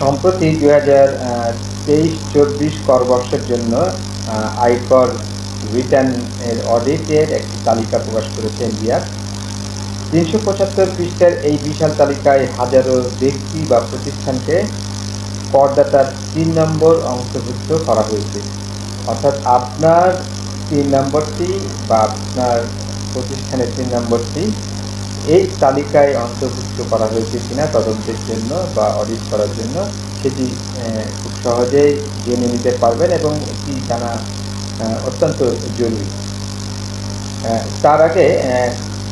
সম্প্রতি দুই হাজার তেইশ চব্বিশ করবর্ষের জন্য আয়কর রিটার্ন এর অডিটের একটি তালিকা প্রকাশ করেছে এনবিআর। তিনশো পঁচাত্তর পৃষ্ঠার এই বিশাল তালিকায় হাজারো ব্যক্তি বা প্রতিষ্ঠানকে করদাতার তিন নম্বর অন্তর্ভুক্ত করা হয়েছে। অর্থাৎ আপনার তিন নম্বরটি বা আপনার প্রতিষ্ঠানের তিন নম্বরটি এই তালিকায় অন্তর্ভুক্ত করা হয়েছে কিনা তদন্তের জন্য বা অডিট করার জন্য, সেটি খুব সহজেই জেনে নিতে পারবেন এবং এটি জানা অত্যন্ত জরুরি। তার আগে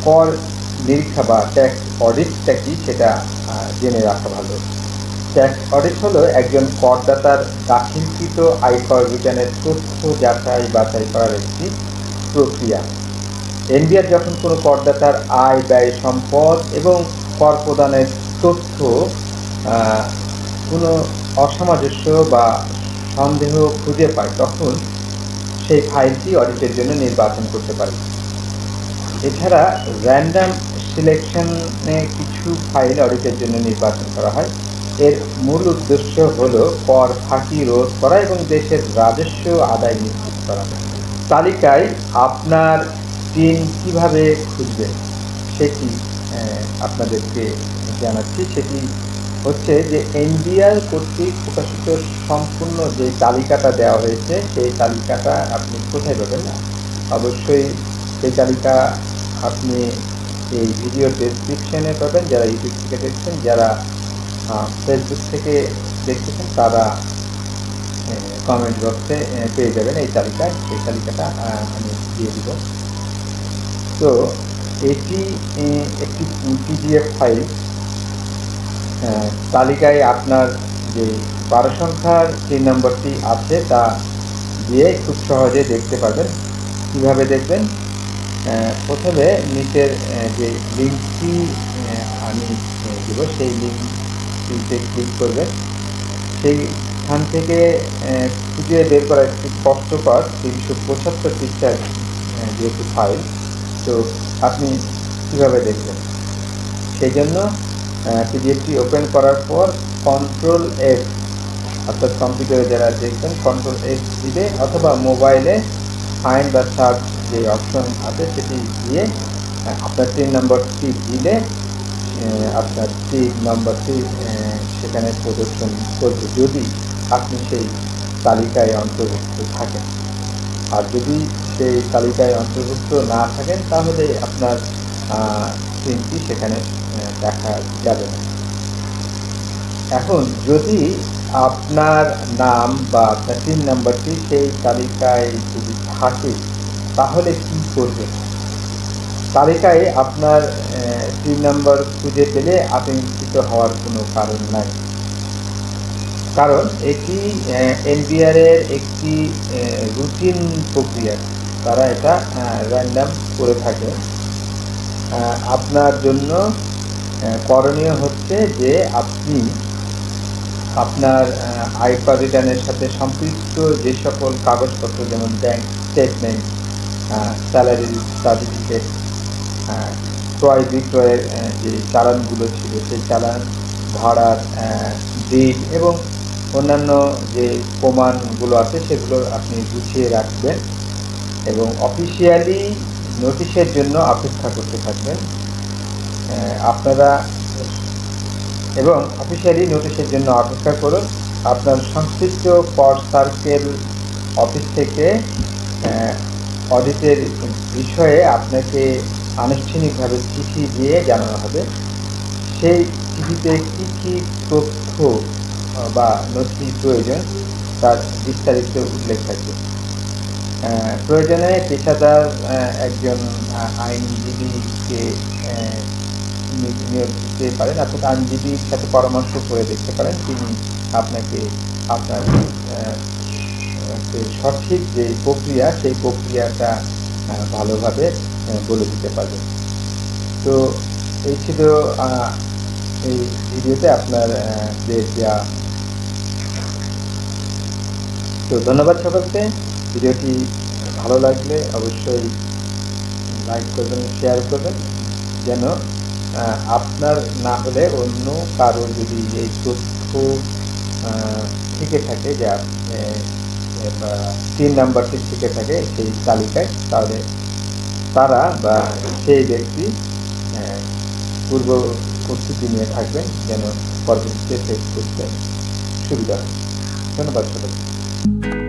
কর নিরীক্ষা বা ট্যাক্স অডিটটা কি সেটা জেনে রাখা ভালো। ট্যাক্স অডিট হলো একজন করদাতার দাখিলকৃত আয়কর রিটার্নের তথ্য যাচাই বাছাই করার একটি প্রক্রিয়া। এনবিআর যখন কোনো করদাতার আয়, ব্যয়, সম্পদ এবং কর প্রদানের তথ্য কোনো অসামঞ্জস্য বা সন্দেহ খুঁজে পায়, তখন সেই ফাইলটি অডিটের জন্য নির্বাচন করতে পারে। এছাড়া র্যান্ডাম সিলেকশনে কিছু ফাইল অডিটের জন্য নির্বাচন করা হয়। এর মূল উদ্দেশ্য হল কর ফাঁকি রোধ করা এবং দেশের রাজস্ব আদায় নিশ্চিত করা। তালিকায় আপনার টিম কীভাবে খুঁজবেন সেটি আপনাদেরকে জানাচ্ছি। সেটি হচ্ছে যে এনবিআর কর্তৃক প্রকাশিত সম্পূর্ণ যে তালিকাটা দেওয়া হয়েছে, সেই তালিকাটা আপনি কোথায় পাবেন? না অবশ্যই সেই তালিকা আপনি এই ভিডিও ডেসক্রিপশনে পাবেন। যারা ইউটিউব থেকে দেখছেন, যারা ফেসবুক থেকে দেখতেছেন, তারা কমেন্ট বক্সে পেয়ে যাবেন এই তালিকায়। এই তালিকাটা আমি দিয়ে দিব। তো এটি একটি পিডিএফ ফাইল তালিকায় আপনার যে বারো সংখ্যার তিন নম্বরটি আছে তা দিয়ে খুব সহজে দেখতে পাবেন কীভাবে দেখবেন? প্রথমে নিচের যে লিঙ্কটি আমি দেব, সেই লিঙ্কটিতে ক্লিক করবেন। সেইখান থেকে খুঁজে বের করা একটি কষ্টকর তিনশো পঁচাত্তর পৃষ্ঠার যেহেতু ফাইল তো আপনি কীভাবে দেখবেন? সেই জন্য পিডিএফটি ওপেন করার পর কন্ট্রোল এফ অর্থাৎ কম্পিউটারে যারা দেখবেন কন্ট্রোল এফ দিবে অথবা মোবাইলে ফাইন্ড বা সার্চ যে অপশন আছে সেটি দিয়ে আপনার তিন নম্বরটি দিলে আপনার তিন নম্বরটি সেখানে প্রদর্শন করবে। যদি আপনি সেই তালিকায় অন্তর্ভুক্ত থাকেন। আর যদি সেই তালিকায় অন্তর্ভুক্ত না থাকেন, তাহলে আপনার সিমটি সেখানে দেখা যাবে না। এখন যদি আপনার নাম বা আপনার তিন নাম্বারটি সেই তালিকায় যদি থাকে, তাহলে কি করবেন তালিকায় আপনার তিন নম্বর খুঁজে পেলে আতঙ্কিত হওয়ার কোনো কারণ নাই। কারণ এটি এনবিআর এর একটি রুটিন প্রক্রিয়া। তারা এটা র্যান্ডাম করে থাকে। আপনার জন্য করণীয় হচ্ছে যে আপনি আপনার আয়কর রিটার্নের সাথে সম্পৃক্ত যে সকল কাগজপত্র, যেমন ব্যাংক স্টেটমেন্ট স্যালারি সার্টিফিকেট ক্রয় বিক্রয়ের যে চালানগুলো ছিল, সেই চালান, ভাড়ার ডিড এবং অন্যান্য যে প্রমাণগুলো আছে, সেগুলো আপনি গুছিয়ে রাখবেন এবং অফিসিয়ালি নোটিশের জন্য অপেক্ষা করতে থাকবেন। আপনারা এবং অফিসিয়ালি নোটিশের জন্য অপেক্ষা করুন। আপনার সংশ্লিষ্ট কর সার্কেল অফিস থেকে অডিটের বিষয়ে আপনাকে আনুষ্ঠানিকভাবে চিঠি দিয়ে জানানো হবে। সেই চিঠিতে কী কী তথ্য বা নথি প্রয়োজন, তার বিস্তারিত উল্লেখ থাকে প্রয়োজনে পেশাদার একজন আইনজীবীকে নিয়োগ দিতে পারেন অর্থাৎ আইনজীবীর সাথে পরামর্শ করে দেখতে পারেন, তিনি আপনাকে আপনার সঠিক যে প্রক্রিয়া, সেই প্রক্রিয়াটা ভালোভাবে বলে দিতে পারবেন। তো এই ছিল এই ভিডিওতে আপনার যে দেওয়া তো ধন্যবাদ সকলকে। ভিডিওটি ভালো লাগলে অবশ্যই লাইক করবেন শেয়ার করবেন, যেন আপনার না হলে অন্য কারও যদি এই তথ্য থেকে থাকে যে তিন নাম্বারটি থেকে থাকে সেই তালিকায়, তাহলে তারা বা সেই ব্যক্তি পূর্ব প্রস্তুতি নিয়ে থাকবেন যেন পরবর্তীতে ফেস করতে সুবিধা হয়। ধন্যবাদ সবাই you